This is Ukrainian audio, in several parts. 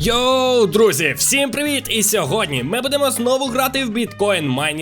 Йоу, друзі, всім привіт! І сьогодні ми будемо знову грати в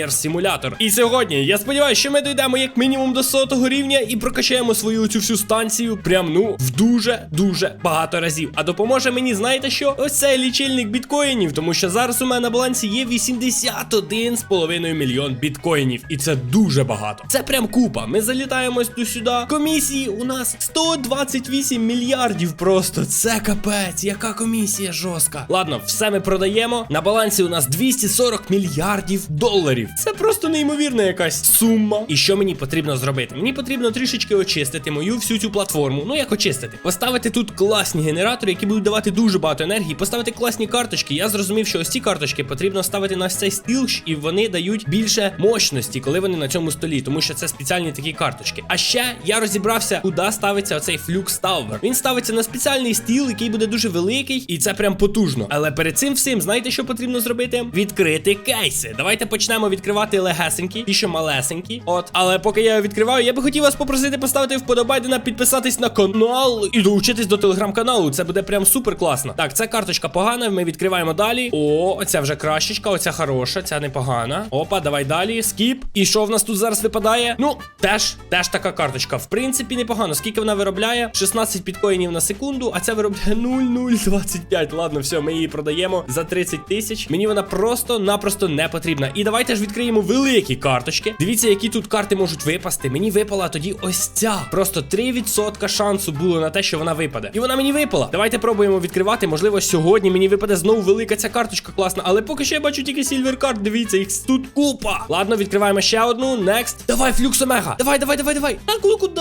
Simulator. І сьогодні я сподіваюся, що ми дійдемо як мінімум до сотого рівня і прокачаємо свою цю всю станцію прям ну в дуже дуже багато разів. А допоможе мені, знаєте що? Ось цей лічильник біткоїнів, тому що зараз у мене на балансі є 81,5 мільйон біткоїнів, і це дуже багато. Це прям купа. Ми залітаємо ось тут сюди. Комісії у нас 128 мільярдів. Просто це капець. Яка комісія жорстка. Ладно, все ми продаємо. На балансі у нас 240 мільярдів доларів. Це просто неймовірна якась сума. І що мені потрібно зробити? Мені потрібно трішечки очистити мою всю цю платформу. Ну як очистити? Поставити тут класні генератори, які будуть давати дуже багато енергії. Поставити класні карточки. Я зрозумів, що ось ці карточки потрібно ставити на цей стіл, і вони дають більше мощності, коли вони на цьому столі, тому що це спеціальні такі карточки. А ще я розібрався, куди ставиться оцей флюкс Tower. Він ставиться на спеціальний стіл, який буде дуже великий, і це прям потужно. Але перед цим всім, знаєте, що потрібно зробити? Відкрити кейси. Давайте почнемо відкривати легесенькі, ті, що малесенькі. От, але поки я відкриваю, я би хотів вас попросити поставити вподобайдена, підписатись на канал і долучитись до телеграм-каналу. Це буде прям супер класно. Так, ця карточка погана. Ми відкриваємо далі. О, оця вже кращечка, оця хороша, ця непогана. Опа, давай далі. Скіп. І що в нас тут зараз випадає? Ну, теж, теж така карточка. В принципі, непогано. Скільки вона виробляє? 16 біткоїнів на секунду, а ця виробляє 0,025. Ладно, все, ми її продаємо за 30 тисяч. Мені вона просто-напросто не потрібна. І давайте ж відкриємо великі карточки. Дивіться, які тут карти можуть випасти. Мені випала тоді ось ця. Просто 3% шансу було на те, що вона випаде. І вона мені випала. Давайте пробуємо відкривати. Можливо, сьогодні мені випаде знову велика ця карточка класна. Але поки що я бачу тільки Silver Card. Дивіться, їх тут купа. Ладно, відкриваємо ще одну. Next. Давай, флюкс Омега. Давай, давай, давай, давай. Так, ну куди?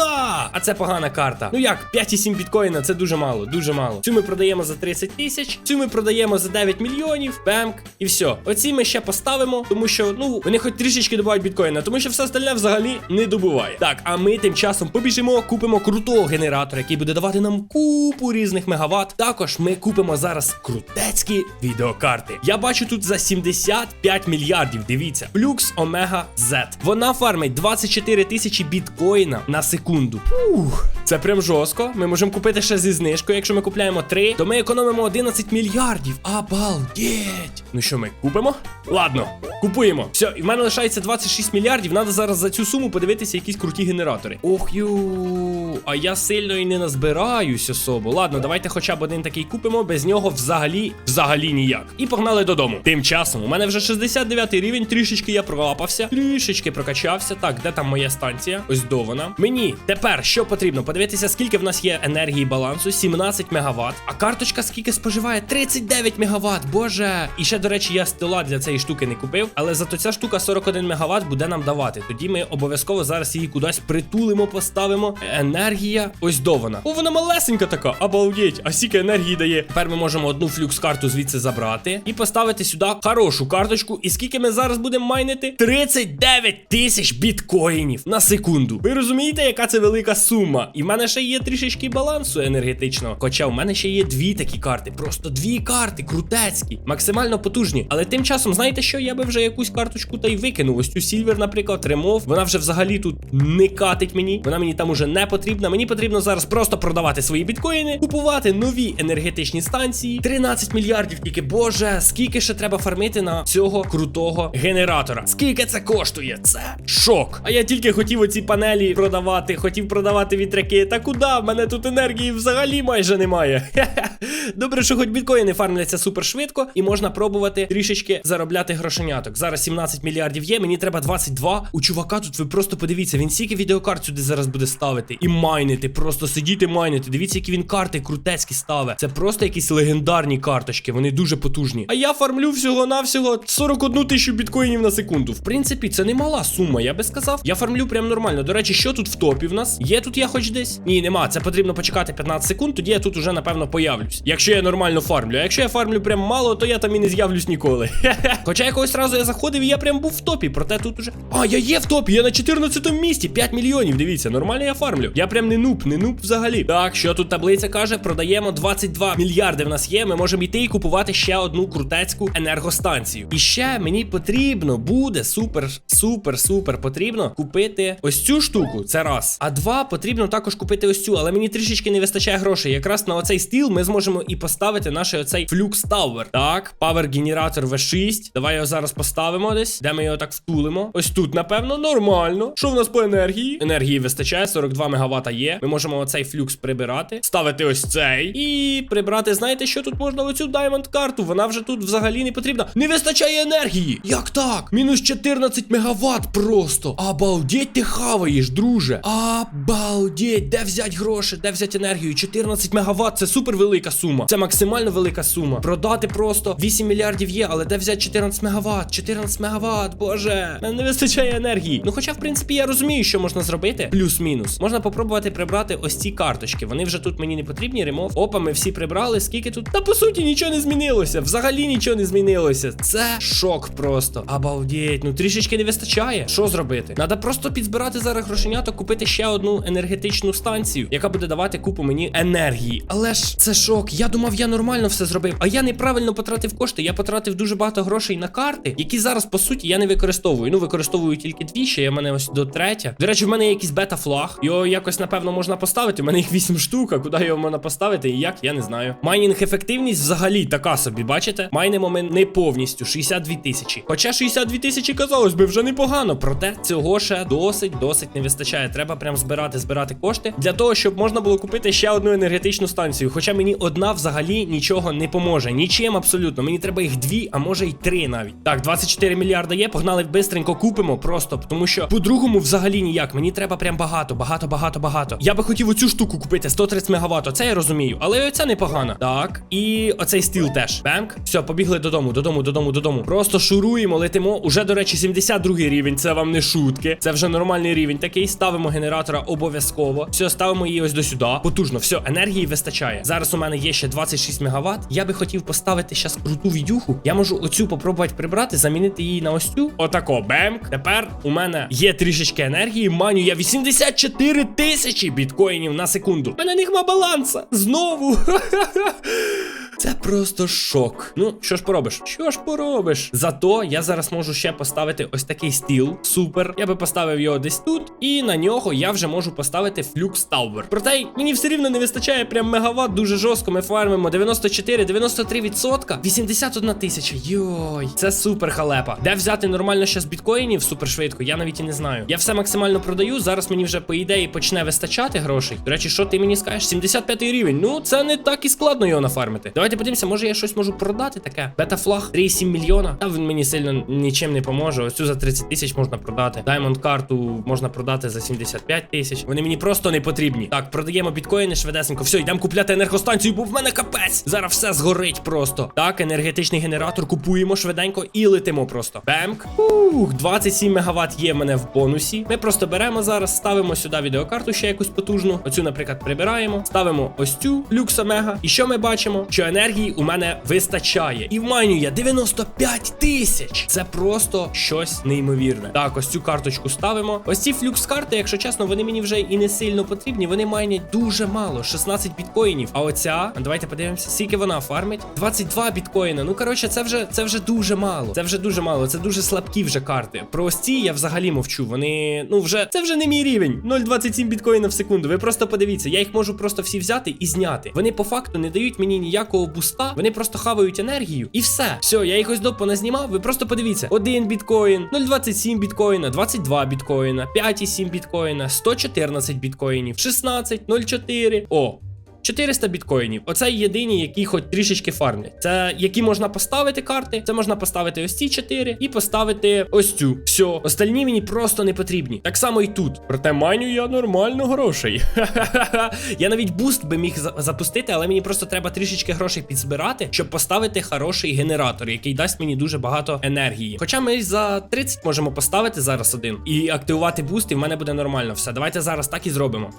А це погана карта. Ну як, 5,7 біткоїна, це дуже мало, дуже мало. Цю ми продаємо за 30 тисяч, цю ми продаємо за 9 мільйонів. Бемк. І все. Оці ми ще поставимо, тому що, ну, вони хоч трішечки добувають біткоїна, тому що все остальне взагалі не добуває. Так, а ми тим часом побіжимо, купимо крутого генератора, який буде давати нам купу різних мегаватт. Також ми купимо зараз крутецькі відеокарти. Я бачу тут за 75 мільярдів. Дивіться, Flux Omega Z. Вона фармить 24 тисячі біткоїна на секунду. Ух, це прям жорстко. Ми можемо купити ще зі знижкою. Якщо ми купляємо 3, то ми економимо 11 мільярдів. Обалдеть! Ну що, ми купимо? Ладно, купуємо. Все, і в мене лишається 26 мільярдів. Надо зараз за цю суму подивитися якісь круті генератори. Ох ю, а я сильно і не назбираюсь особо. Ладно, давайте хоча б один такий купимо. Без нього взагалі, взагалі ніяк. І погнали додому. Тим часом у мене вже 69 рівень, трішечки я пролапався, трішечки прокачався. Так, де там моя станція? Ось до вона. Мені тепер що потрібно? Подивитися, скільки в нас є енергії балансу, 17 мегаватт. А карточка скільки споживає? 39 мегаватт. Боже. І ще, до речі, я стола для цієї штуки не купив. Але зато ця штука 41 мегаватт буде нам давати. Тоді ми обов'язково зараз її кудись притулимо, поставимо. Енергія. Ось до вона. О, вона малесенька така. Обалдеть. А скільки енергії дає. Тепер ми можемо одну флюкс-карту звідси забрати і поставити сюди хорошу карточку. І скільки ми зараз будемо майнити? 39 тисяч біткоїнів на секунду. Ви розумієте, яка це велика сума? І в мене ще є трішечки балансу енергетичного. Хоча в мене ще є дві такі карти. Просто дві карти, крутецькі, максимально потужні. Але тим часом, знаєте що? Я би вже якусь карточку та й викинув. Ось цю Сільвер, наприклад, ремов. Вона вже взагалі тут не катить мені. Вона мені там уже не потрібна. Мені потрібно зараз просто продавати свої біткоїни, купувати нові енергетичні станції. 13 мільярдів тільки. Боже, скільки ще треба фармити на цього крутого генератора? Скільки це коштує? Це шок. А я тільки хотів оці панелі продавати, хотів продавати вітряки. Та куди? В мене тут енергії взагалі майже немає. Добре, що хоч біткоїни фармляться супер швидко, і можна пробувати трішечки заробляти грошеняток. Зараз 17 мільярдів є, мені треба 22. У чувака тут ви просто подивіться, він стільки відеокарт сюди зараз буде ставити і майнити, просто сидіти майнити. Дивіться, які він карти крутецькі ставить. Це просто якісь легендарні карточки, вони дуже потужні. А я фармлю всього-навсього 41 тисячу біткоїнів на секунду. В принципі, це не мала сума, я би сказав. Я фармлю прям нормально. До речі, що тут в топі в нас? Є тут я хоч десь? Ні, нема. Це потрібно почекати 15 секунд, тоді я тут уже напевно появлюсь. Якщо я нормально фармлю. А якщо я фармлю прям мало, то я там і не з'явлюсь ніколи. Хоча якогось разу я заходив і я прям був в топі, проте тут уже. А, я є в топі, я на 14 місці, 5 мільйонів. Дивіться, нормально я фармлю. Я прям не нуб, не нуб взагалі. Так, що тут таблиця каже? Продаємо 22 мільярди. В нас є. Ми можемо йти і купувати ще одну крутецьку енергостанцію. І ще мені потрібно буде супер, супер, супер потрібно купити ось цю штуку. Це раз. А два потрібно також купити ось цю, але мені трішечки не вистачає грошей. Якраз на оцей стіл ми зможемо і поставити наш оцей флюкс Tower. Так, павер генератор V6. Давай його зараз поставимо десь. Де ми його так втулимо? Ось тут, напевно, нормально. Що в нас по енергії? Енергії вистачає, 42 мегаватта є. Ми можемо оцей флюкс прибирати, ставити ось цей і прибрати. Знаєте, що тут можна оцю Diamond карту? Вона вже тут взагалі не потрібна. Не вистачає енергії. Як так? Мінус 14 мегаватт просто. Обалдеть ти хаваєш, друже. Обалдеть, де взяти гроші, де взяти енергію? 14 мегаватт це супер велика сума. Це максимально велика сума. Продати просто 8 мільярдів є, але де взяти 14 мегаватт? 14 мегаватт, боже. Мене не вистачає енергії. Ну, хоча, в принципі, я розумію, що можна зробити. Плюс-мінус. Можна попробувати прибрати ось ці карточки. Вони вже тут мені не потрібні. Ремов. Опа, ми всі прибрали. Скільки тут? Та по суті нічого не змінилося. Взагалі нічого не змінилося. Це шок просто. Обалдеть. Ну трішечки не вистачає. Що зробити? Надо просто підзбирати зараз грошенята, купити ще одну енергетичну станцію, яка буде давати купу мені енергії. Але ж це шок. Я думав, я нормально все зробив. А я неправильно потратив кошти. Я потратив дуже багато грошей на карти, які зараз по суті я не використовую. Ну використовую тільки дві. Ще в мене ось до третя. До речі, в мене є якийсь бета-флаг. Його якось напевно можна поставити. У мене їх 8 штук. А куди його можна поставити і як, я не знаю. Майнінг ефективність взагалі така собі, бачите? Майнимо ми не повністю 62 тисячі. Хоча 62 тисячі, казалось би, вже непогано. Проте цього ще досить, досить не вистачає. Треба прям збирати, збирати кошти для того, щоб можна було купити ще одну енергетичну станцію. Хоча мені одна взагалі нічого не поможе. Нічим абсолютно. Мені треба їх дві, а може й три навіть. Так, 24 мільярда є. Погнали бистренько купимо. Просто тому що по-другому взагалі ніяк. Мені треба прям багато, багато, багато, багато. Я би хотів оцю штуку купити 130 мегаватт. Це я розумію. Але оця непогана. Так, і оцей стіл теж. Бемк. Все, побігли додому, додому, додому, додому. Просто шуруємо, летимо. Уже, до речі, 72 рівень. Це вам не шутки. Це вже нормальний рівень. Такий ставимо генератора обов'язково. Все, ставимо її ось до сюди. Потужно, все, енергії вистачає. Зараз у мене є ще 26 мегаватт. Я би хотів поставити зараз круту відюху. Я можу оцю попробувати прибрати, замінити її на ось цю. Отако, бемк. Тепер у мене є трішечки енергії. Маню я 84 тисячі біткоїнів на секунду. У мене нема баланса. Знову. Це просто шок. Ну, що ж поробиш? Що ж поробиш? Зато я зараз можу ще поставити ось такий стіл. Супер. Я би поставив його десь тут, і на нього я вже можу поставити флюкс Tower. Проте мені все рівно не вистачає прям мегаватт дуже жорстко. Ми фармимо 94, 93%, 81 тисяча. Йой, це супер халепа. Де взяти нормально ще з біткоїнів супер швидко? Я навіть і не знаю. Я все максимально продаю. Зараз мені вже по ідеї почне вистачати грошей. До речі, що ти мені скажеш? 75 рівень. Ну це не так і складно його нафармити. Давайте подивимося, може я щось можу продати таке. Бета-флаг 3,7 мільйона. Та він мені сильно нічим не поможе. Ось цю за 30 тисяч можна продати. Даймонд карту можна продати за 75 тисяч. Вони мені просто не потрібні. Так, продаємо біткоїни швидесенько. Все, йдемо купляти енергостанцію, бо в мене капець. Зараз все згорить просто. Так, енергетичний генератор купуємо швиденько і летимо просто. Бемк. Ух, 27 мегаватт є в мене в бонусі. Ми просто беремо зараз, ставимо сюди відеокарту ще якусь потужну. Оцю, наприклад, прибираємо. Ставимо ось цю люкса мега. І що ми бачимо? Що енергії у мене вистачає. І в майню я 95 тисяч. Це просто щось неймовірне. Так, ось цю карточку ставимо. Ось ці флюкс карти, якщо чесно, вони мені вже і не сильно потрібні. Вони майнять дуже мало, 16 біткоїнів. А оця, давайте подивимося, скільки вона фармить. 22 біткоїна. Ну коротше, це вже це вже дуже мало. Це вже дуже мало. Це дуже слабкі вже карти. Про ось ці я взагалі мовчу. Вони, ну вже це вже не мій рівень. 0,27 біткоїна в секунду. Ви просто подивіться, я їх можу просто всі взяти і зняти. Вони по факту не дають мені ніякого буста. Вони просто хавають енергію. І все. Все, я їх ось до поназнімав. Ви просто подивіться: 1 біткоін, 0,27 біткоїна, 22 біткоїна, 5,7 біткоїна, 114 біткоїнів, 16, 0,4. О. 400 біткоїнів. Оце єдині, які хоч трішечки фармлять. Це які можна поставити карти. Це можна поставити ось ці 4 і поставити ось цю. Все, остальні мені просто не потрібні. Так само і тут. Проте маню я нормально грошей. я навіть буст би міг запустити, але мені просто треба трішечки грошей підзбирати, щоб поставити хороший генератор, який дасть мені дуже багато енергії. Хоча ми за 30 можемо поставити зараз один і активувати буст, і в мене буде нормально все. Давайте зараз так і зробимо.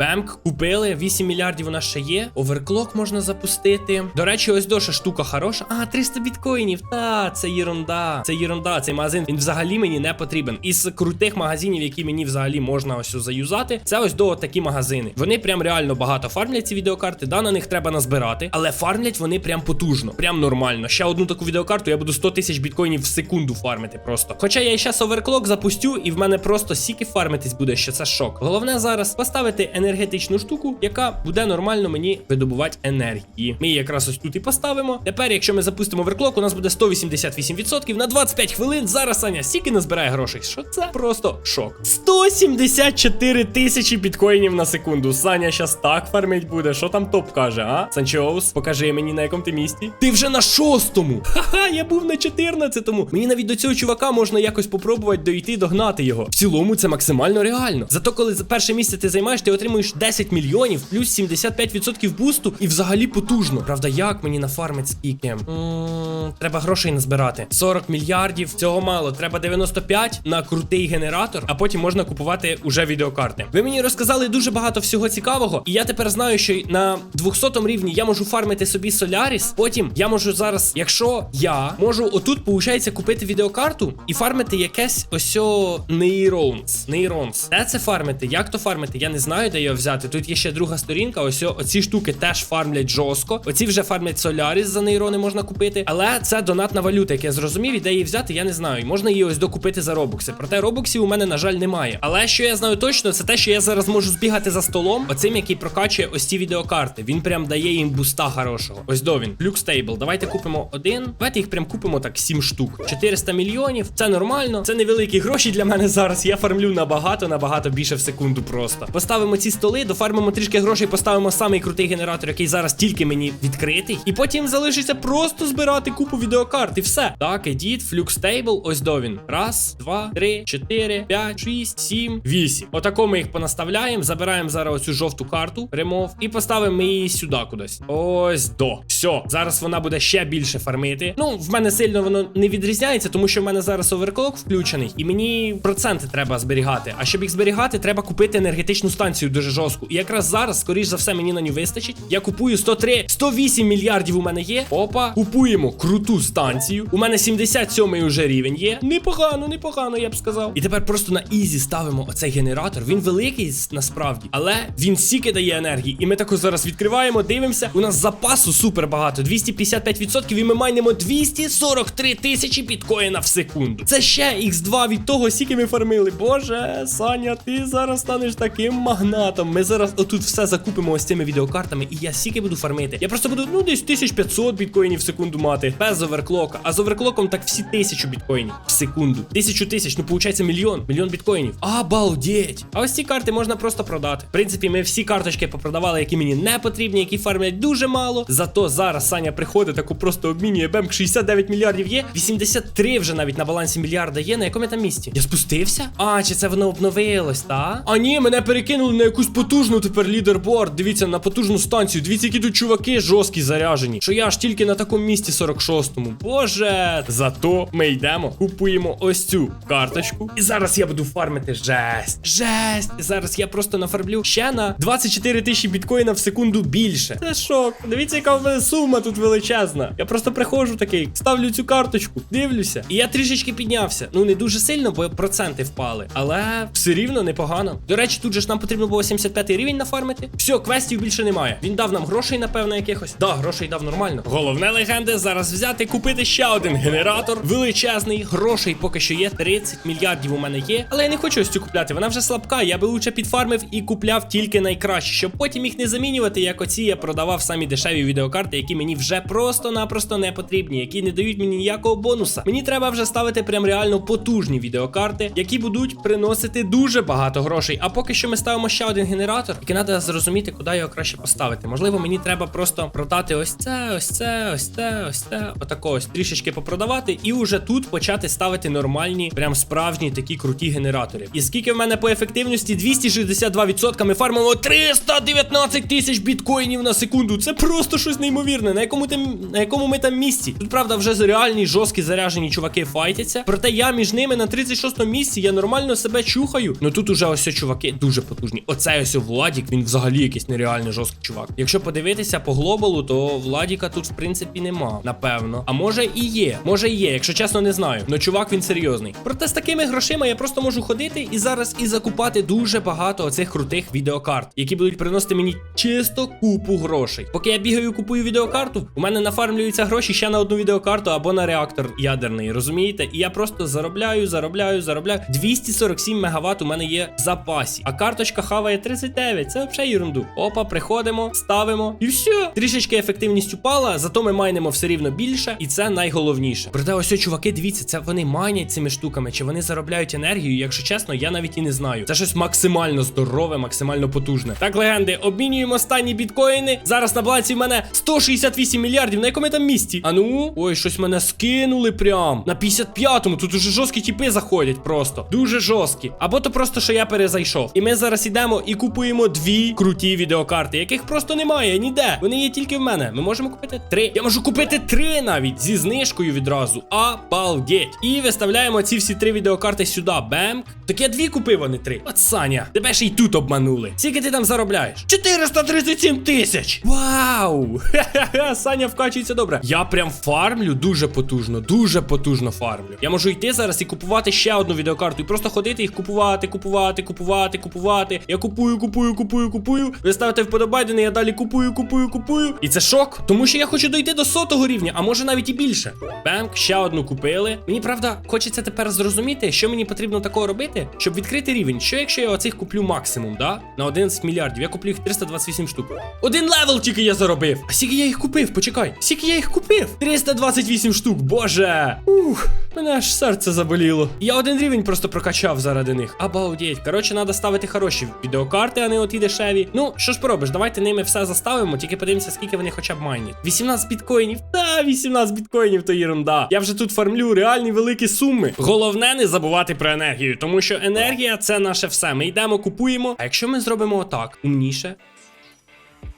Бемк, купили, 8 мільярдів у нас ще є. Оверклок можна запустити. До речі, ось доша штука хороша. А, 300 біткоїнів. Та, це єрунда. Це єрунда. Цей магазин він взагалі мені не потрібен. Із крутих магазинів, які мені взагалі можна ось заюзати, це ось до такі магазини. Вони прям реально багато фармлять ці відеокарти. Да, на них треба назбирати, але фармлять вони прям потужно, прям нормально. Ще одну таку відеокарту я буду 100 тисяч біткоїнів в секунду фармити просто. Хоча я і зараз оверклок запустю, і в мене просто стільки фармитись буде, що це шок. Головне зараз поставити енергетичну штуку, яка буде нормально мені видобувати енергії. Ми її якраз ось тут і поставимо. Тепер, якщо ми запустимо оверклок, у нас буде 188% на 25 хвилин. Зараз Саня стільки назбирає грошей. Що це просто шок. 174 тисячі біткоїнів на секунду. Саня щас так фармить буде. Що там топ каже, а? Санчоус, покажи мені на якому ти місці. Ти вже на шостому. Ха-ха, я був на 14-му. Мені навіть до цього чувака можна якось попробувати дойти, догнати його. В цілому це максимально реально. Зато коли за перше місце ти займаєш, ти отримуєш 10 мільйонів плюс 75% бусту і взагалі потужно. Правда, як мені нафармить скільки? М, Треба грошей назбирати. 40 мільярдів. Цього мало. Треба 95 на крутий генератор, а потім можна купувати уже відеокарти. Ви мені розказали дуже багато всього цікавого, і я тепер знаю, що на 200 рівні я можу фармити собі Solaris. Потім я можу зараз, якщо я можу отут, виходить, купити відеокарту і фармити якесь ось Neurons. Neurons. Де це фармити? Як то фармити? Я не знаю, де його взяти. Тут є ще друга сторінка. Ось оці штуки теж фармлять жорстко. Оці вже фармлять Solaris за нейрони можна купити. Але це донатна валюта, як я зрозумів, і де її взяти, я не знаю. Можна її ось докупити за робокси. Проте робоксів у мене, на жаль, немає. Але що я знаю точно, це те, що я зараз можу збігати за столом, оцим, який прокачує ось ці відеокарти. Він прям дає їм буста хорошого. Ось до він. Stable. Давайте купимо один. Давайте їх прям купимо так 7 штук. 400 мільйонів. Це нормально. Це невеликі гроші для мене зараз. Я фармлю набагато, набагато більше в секунду просто. Поставимо ці столи, дофармимо трішки грошей, поставимо самий крутий генератор, який зараз тільки мені відкритий. І потім залишиться просто збирати купу відеокарт і все. Так, ідіть, Flux Stable, ось до він. Раз, два, три, чотири, п'ять, шість, сім, вісім. Отако ми їх понаставляємо. Забираємо зараз оцю жовту карту, ремов, і поставимо її сюди кудись. Ось до. Все, зараз вона буде ще більше фармити. Ну, в мене сильно воно не відрізняється, тому що в мене зараз оверклок включений, і мені проценти треба зберігати. А щоб їх зберігати, треба купити енергетичну станцію дуже жорстку. І якраз зараз, скоріш за все, мені на ній вистачить. Я купую 103, 108 мільярдів у мене є. Опа, купуємо круту станцію. У мене 77-й уже рівень є. Непогано, непогано, я б сказав. І тепер просто на ізі ставимо оцей генератор. Він великий насправді, але він стільки дає енергії. І ми тако зараз відкриваємо, дивимося. У нас запасу супер багато. 255%, і ми майнемо 243 тисячі біткоїна в секунду. Це ще X2 від того, скільки ми фармили. Боже, Саня, ти зараз станеш таким магнатом. Ми зараз отут все закупимо ось цими відеокартами, і я стільки буду фармити. Я просто буду, ну, десь 1500 біткоїнів в секунду мати. Без оверклока. А з оверклоком так всі тисячу біткоїнів в секунду. Тисячу тисяч, ну виходить мільйон. Мільйон біткоїнів. Обалдеть. А ось ці карти можна просто продати. В принципі, ми всі карточки попродавали, які мені не потрібні, які фармлять дуже мало. Зато зараз Саня приходить, таку просто обмінює бемк 69 мільярдів є. 83 вже навіть на балансі мільярда є. На якому я там місці? Я спустився? А, чи це воно обновилось, та? А ні, мене перекинули на якусь потужну тепер лідерборд. Дивіться, на потужну станцію. Дивіться, які тут чуваки жорсткі заряжені. Що я ж тільки на такому місці 46-му. Боже. Зато ми йдемо, купуємо ось цю карточку. І зараз я буду фармити жесть. Жесть. Зараз я просто нафармлю ще на 24 тисячі біткоїна в секунду більше. Це шок. Дивіться, яка в мене сума тут величезна. Я просто приходжу такий, ставлю цю карточку, дивлюся. І я трішечки піднявся. Ну не дуже сильно, бо проценти впали. Але все рівно непогано. До речі, тут же ж нам потрібно було 75 рівень нафармити. Все, квестів більше немає. Він дав нам грошей, напевно, якихось. Да, грошей дав нормально. Головне легенди зараз взяти, купити ще один генератор. Величезний. Грошей поки що є. 30 мільярдів у мене є. Але я не хочу ось цю купляти. Вона вже слабка. Я би лучше підфармив і купляв тільки найкраще, щоб потім їх не замінювати, як оці я продавав самі дешеві відеокарти, які мені вже просто-напросто не потрібні, які не дають мені ніякого бонуса. Мені треба вже ставити прям реально потужні відеокарти, які будуть приносити дуже багато грошей. А поки що ми ставимо ще один генератор, який треба зрозуміти, куди його краще поставити. Можливо, мені треба просто продати ось це, ось це, ось це, ось це. Отако ось трішечки попродавати, і уже тут почати ставити нормальні, прям справжні такі круті генератори. І скільки в мене по ефективності? 262%. Ми фармимо 319 тисяч біткоїнів на секунду. Це просто щось неймовірне. На якому там на якому ми там місці? Тут правда вже реальні жорсткі заряжені чуваки файтяться. Проте я між ними на 36 місці. Я нормально себе чухаю. Ну тут уже ось чуваки дуже потужні. Оце оцей ось Владік, він взагалі якийсь нереально жорсткий чувак. Якщо подивитися по глобалу, то Владіка тут, в принципі, нема. Напевно. А може і є. Може і є, якщо чесно, не знаю. Но чувак він серйозний. Проте з такими грошима я просто можу ходити і зараз і закупати дуже багато оцих крутих відеокарт, які будуть приносити мені чисто купу грошей. Поки я бігаю, купую відеокарту, у мене нафармлюються гроші ще на одну відеокарту або на реактор ядерний, розумієте? І я просто заробляю, заробляю, заробляю. 247 мегаватт у мене є в запасі. А карточка хаває 39. Це взагалі ерунду. Опа, приходимо, ставимо і все. Трішечки ефективність упала, зато ми майнемо все рівно більше, і це найголовніше. Проте, ось чуваки, дивіться, це вони майнять цими штуками, чи вони заробляють енергію. Якщо чесно, я навіть і не знаю. Це щось максимально здорове, максимально потужне. Так, легенди, обмінюємо останні біткоїни. Зараз на балансі в мене 168 мільярдів. На якому я там місці? А ну, ой, щось мене скинули прям. На 55-му. Тут уже жорсткі тіпи заходять просто. Дуже жорсткі. Або то просто, що я перезайшов. І ми зараз ідемо і купуємо дві круті відеокарти, яких просто немає ніде. Вони є тільки в мене. Ми можемо купити три. Я можу купити три навіть зі знижкою відразу. Обалдеть. І виставляємо ці всі три відеокарти сюди. Бемк. Так я дві купив, а не три. От Саня, тебе ще й тут обманули. Скільки ти там заробляєш? 437 тисяч! Вау! Ха-ха-ха, Саня вкачується добре. Я прям фармлю дуже потужно, дуже потужно фармлю. Я можу йти зараз і купувати ще одну відеокарту. І просто ходити їх купувати, купувати, купувати, купувати. Я купую, купую, купую, купую. купую. Ви ставите вподобайдени, я далі купую, купую, купую. І це шок, тому що я хочу дойти до сотого рівня, а може навіть і більше. Бемк, ще одну купили. Мені правда, хочеться тепер зрозуміти, що мені потрібно такого робити, щоб відкрити рівень. Що якщо я оцих куплю максимум, да? На 11 мільярдів. Я куплю їх 328 штук. Один левел тільки я заробив. А скільки я їх купив? Почекай. Скільки я їх купив? 328 штук, боже. Ух, мене аж серце заболіло. Я один рівень просто прокачав заради них. Обалдеть. Коротше, треба ставити хороші відеокарти, а не оті дешеві. Ну, що ж поробиш, давайте ними все заставимо, тільки подивимося, скільки вони хоча б майнять. 18 біткоїнів. Та, 18 біткоїнів то єрунда. Я вже тут фармлю реальні великі суми. Головне не забувати про енергію, тому що енергія це наше все. Ми йдемо, купуємо. А якщо ми зробимо отак, умніше.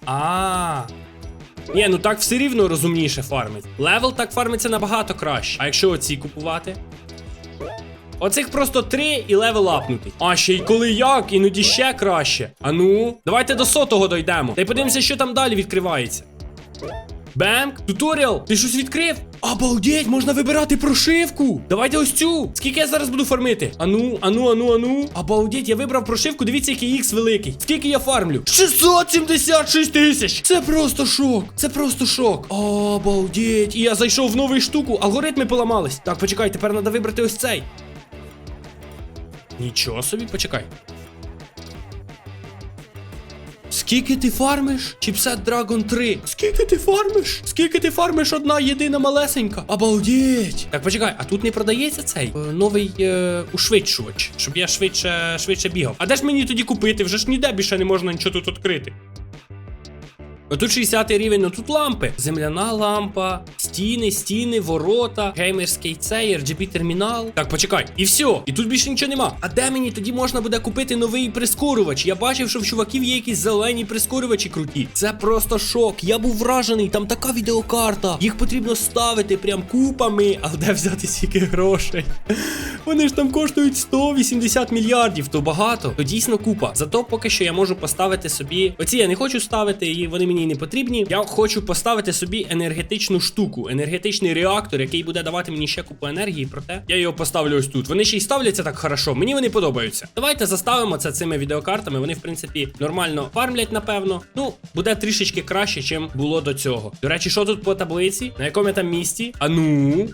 А. Ні, ну так все рівно розумніше фармить. Левел так фармиться набагато краще. А якщо оці купувати? Оцих просто три і левел апнутий. А ще й коли як, іноді ще краще. А ну, давайте до сотого дойдемо. Та й подивимося, що там далі відкривається. Бемк, туторіал, ти щось відкрив? Обалдеть, можна вибирати прошивку. Давайте ось цю. Скільки я зараз буду фармити? Ану, ану, ану, ану. Обалдеть, я вибрав прошивку. Дивіться, який ікс великий. Скільки я фармлю? 676 тисяч. Це просто шок. Це просто шок. Обалдеть. І я зайшов в нову штуку. Алгоритми поламались. Так, почекай, тепер треба вибрати ось цей. Нічого собі, почекай. Скільки ти фармиш? Чіпсет Dragon 3. Скільки ти фармиш? Скільки ти фармиш одна єдина малесенька? Обалдеть! Так, почекай, а тут не продається цей е, новий е, ушвидшувач, щоб я швидше швидше бігав. А де ж мені тоді купити? Вже ж ніде більше не можна нічого тут відкрити. Отут 60 рівень, ну тут лампи. Земляна лампа, стіни, стіни, ворота, геймерський цей, RGB термінал. Так, почекай. І все. І тут більше нічого нема. А де мені тоді можна буде купити новий прискорювач? Я бачив, що в чуваків є якісь зелені прискорювачі круті. Це просто шок. Я був вражений, там така відеокарта. Їх потрібно ставити прям купами. А де взяти стільки грошей? Вони ж там коштують 180 мільярдів, то багато, то дійсно купа. Зато поки що я можу поставити собі. Оці я не хочу ставити, і вони мені не потрібні. Я хочу поставити собі енергетичну штуку, енергетичний реактор, який буде давати мені ще купу енергії. Проте я його поставлю ось тут. Вони ще й ставляться так хорошо. Мені вони подобаються. Давайте заставимо це цими відеокартами. Вони, в принципі, нормально фармлять, напевно. Ну, буде трішечки краще, чим було до цього. До речі, що тут по таблиці? На якому я там місці? А ну.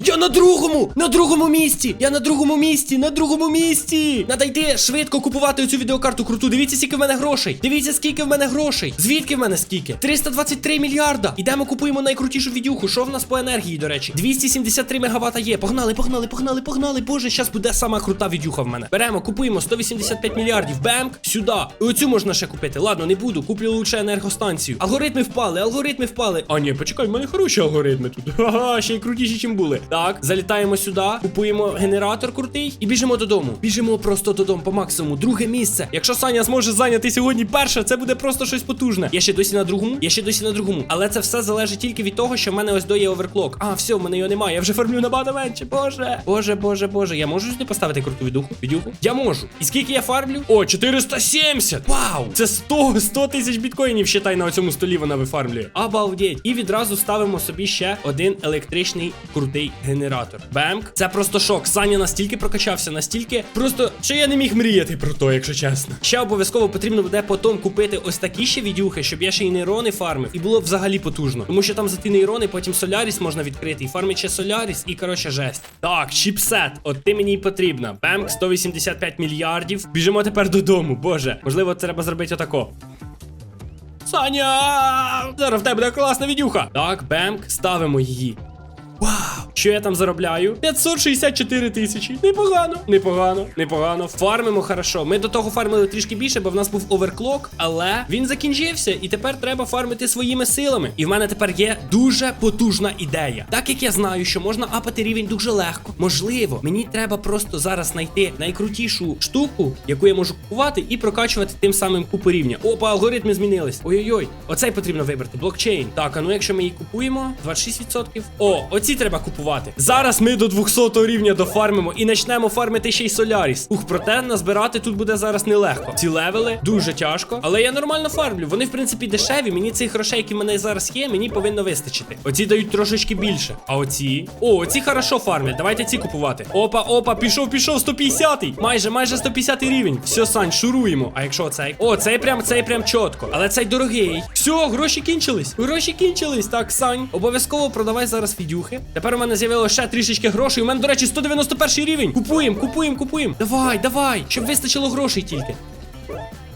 Я на другому! На другому місці! Я на другому місці! На другому місці! Надо йти швидко купувати цю відеокарту круту. Дивіться, скільки в мене грошей. Дивіться, скільки в мене грошей. Звідки в мене скільки? 323 мільярда. Ідемо купуємо найкрутішу відюху. Що в нас по енергії, до речі? 273 мегаватта є. Погнали, погнали, погнали, погнали. Боже, зараз буде сама крута відюха в мене. Беремо, купуємо 185 мільярдів. Бемк, сюди. І оцю можна ще купити. Ладно, не буду. Куплю лучше енергостанцію. Алгоритми впали, алгоритми впали. А ні, почекай, в мене хороші алгоритми тут. Ага, ще й крутіші, чим були. Так, залітаємо сюди, купуємо генератор крутий і біжимо додому. Біжимо просто додому по максимуму. Друге місце. Якщо Саня зможе зайняти сьогодні перше, це буде просто щось потужне. Я ще досі на другому, я ще досі на другому. Але це все залежить тільки від того, що в мене ось до є оверклок. А, все, в мене його немає. Я вже фармлю набагато менше. Боже. Боже, боже, боже. Я можу сюди поставити круту відуху? Відюху? Я можу. І скільки я фармлю? О, 470. Вау! Це 100, 100 тисяч біткоїнів, считай, на цьому столі вона вифармлює. Обалдеть. І відразу ставимо собі ще один електричний крутий генератор. Бемк. Це просто шок. Саня настільки прокачався, настільки просто, що я не міг мріяти про то, якщо чесно. Ще обов'язково потрібно буде потім купити ось такі ще відюхи, щоб я ще й нейрони фармив. І було взагалі потужно. Тому що там за ті нейрони потім Соляріс можна відкрити. І фармить ще Соляріс, і коротше жесть. Так, чіпсет. От ти мені й потрібна. Бемк, 185 мільярдів. Біжимо тепер додому. Боже, можливо, треба зробити отако. Саня! Зараз в тебе буде класна відюха. Так, бемк, ставимо її. Вау! Що я там заробляю? 564 тисячі. Непогано, непогано, непогано. Фармимо хорошо. Ми до того фармили трішки більше, бо в нас був оверклок, але він закінчився, і тепер треба фармити своїми силами. І в мене тепер є дуже потужна ідея. Так як я знаю, що можна апати рівень дуже легко. Можливо, мені треба просто зараз знайти найкрутішу штуку, яку я можу купувати, і прокачувати тим самим купу рівня. Опа, алгоритми змінились. Ой-ой-ой, оцей потрібно вибрати. Блокчейн. Так, а ну якщо ми її купуємо, 26%. О, оці треба купувати. Зараз ми до 200 рівня дофармимо і почнемо фармити ще й Соляріс. Ух, проте назбирати тут буде зараз нелегко. Ці левели дуже тяжко, але я нормально фармлю. Вони, в принципі, дешеві. Мені цих грошей, які в мене зараз є, мені повинно вистачити. Оці дають трошечки більше. А оці. О, оці хорошо фармлять. Давайте ці купувати. Опа, опа, пішов, пішов, 150-й. Майже, майже 150 рівень. Все, Сань, шуруємо. А якщо цей? О, цей прям, цей прям чітко. Але цей дорогий. Все, гроші кінчились. Гроші кінчились. Так, Сань. Обов'язково продавай зараз відюхи. Тепер у мене з'явилося ще трішечки грошей. У мене, до речі, 191 рівень. Купуємо, купуємо, купуємо. Давай, давай, щоб вистачило грошей тільки.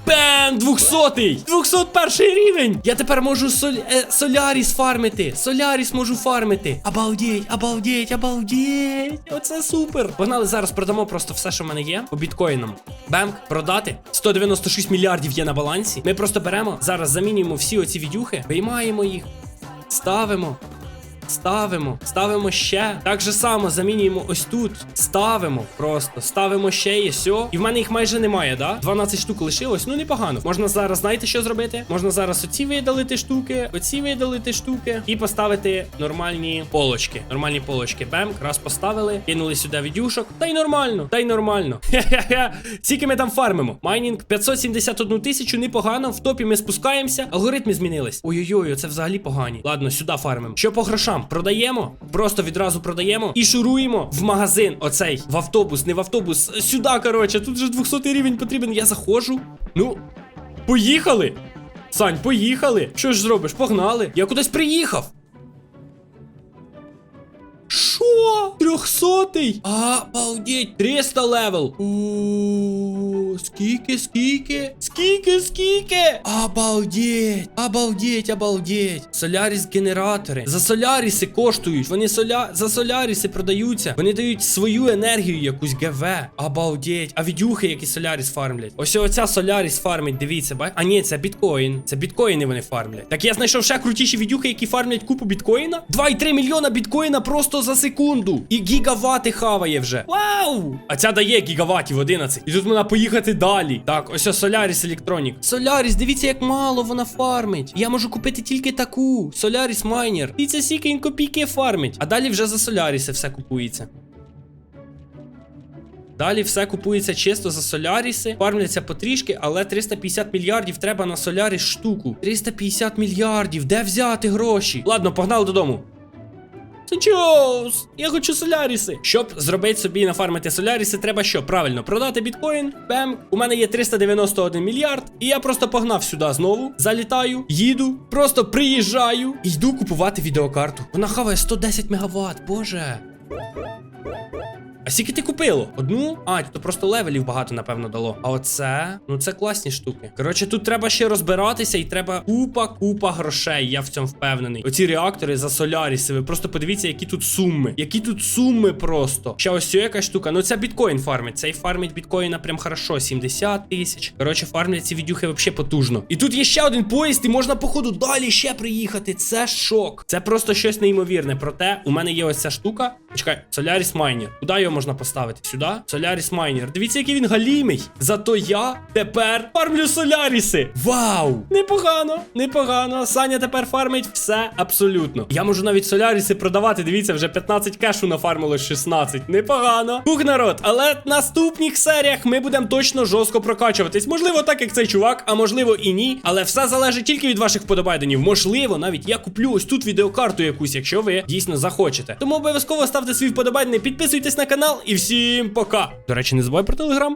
Бем! 200-й! 201 рівень! Я тепер можу соль... е, Соляріс фармити. Соляріс можу фармити. Обалдеть, обалдеть, обалдеть. Оце супер. Погнали зараз продамо просто все, що в мене є по біткоїнам. Бемк, продати. 196 мільярдів є на балансі. Ми просто беремо, зараз замінюємо всі оці відюхи, виймаємо їх, ставимо. Ставимо, ставимо ще. Так же само замінюємо ось тут. Ставимо просто. Ставимо ще і все. І в мене їх майже немає, да? 12 штук лишилось. Ну непогано. Можна зараз, знаєте, що зробити? Можна зараз оці видалити штуки, оці видалити штуки і поставити нормальні полочки. Нормальні полочки. Бем, раз поставили, кинули сюди відюшок. Та й нормально, та й нормально. Хе-хе-хе. Скільки ми там фармимо? Майнінг 571 тисячу, непогано. В топі ми спускаємося. Алгоритми змінились. Ой-ой-ой, це взагалі погані. Ладно, сюди фармимо. Що по грошам? Продаємо, просто відразу продаємо і шуруємо в магазин. Оцей в автобус, не в автобус. Сюди, коротше, тут же 200 рівень потрібен. Я заходжу. Ну, поїхали. Сань, поїхали. Що ж зробиш? Погнали. Я кудись приїхав. Що? Трьохсотий? Обалдеть, 300 левел. О, скільки, скільки? Скільки, скільки? Обалдеть, обалдеть, обалдеть. Соляріс генератори. За соляріси коштують. Вони соля... за соляріси продаються. Вони дають свою енергію якусь ГВ. Обалдеть. А відюхи, які соляріс фармлять. Ось оця соляріс фармить, дивіться, бай. А ні, це біткоін. Це біткоїни вони фармлять. Так я знайшов ще крутіші відюхи, які фармлять купу біткоїна. 2,3 мільйона біткоїна просто за секунду. І гігавати хаває вже. Вау! А ця дає гігаватів 11. І тут можна поїхати далі. Так, ось Solaris Electronic. Solaris, дивіться, як мало вона фармить. Я можу купити тільки таку. Solaris Miner. І це він копійки фармить. А далі вже за Solaris все купується. Далі все купується чисто за соляріси, фармляться потрішки, але 350 мільярдів треба на соляріс штуку. 350 мільярдів, де взяти гроші? Ладно, погнали додому. Санчоус, я хочу соляріси. Щоб зробити собі нафармити соляріси, треба що? Правильно, продати біткоін. Бем. У мене є 391 мільярд. І я просто погнав сюди знову. Залітаю, їду, просто приїжджаю і йду купувати відеокарту. Вона хаває 110 мегаватт, боже. А скільки ти купило? Одну? А, то просто левелів багато, напевно, дало. А оце, ну це класні штуки. Коротше, тут треба ще розбиратися, і треба купа, купа грошей. Я в цьому впевнений. Оці реактори за Соляріси. Ви просто подивіться, які тут суми. Які тут суми просто. Ще ось яка штука. Ну це біткоін фармить. Цей фармить біткоїна прям хорошо. 70 тисяч. Коротше, фармлять ці відюхи вообще потужно. І тут є ще один поїзд, і можна, походу, далі ще приїхати. Це шок. Це просто щось неймовірне. Проте у мене є ось ця штука. Чекай, Solaris Miner. Куди його можна поставити? Сюди? Solaris Miner. Дивіться, який він галімий. Зато я тепер фармлю Соляріси. Вау! Непогано, непогано. Саня тепер фармить все абсолютно. Я можу навіть Соляріси продавати. Дивіться, вже 15 кешу нафармилось 16. Непогано. Хух, народ, але в наступних серіях ми будемо точно жорстко прокачуватись. Можливо, так як цей чувак, а можливо і ні. Але все залежить тільки від ваших вподобайденів. Можливо, навіть я куплю ось тут відеокарту якусь, якщо ви дійсно захочете. Тому обов'язково ставте свій вподобайдений, підписуйтесь на канал і всім пока. До речі, не забувай про телеграм.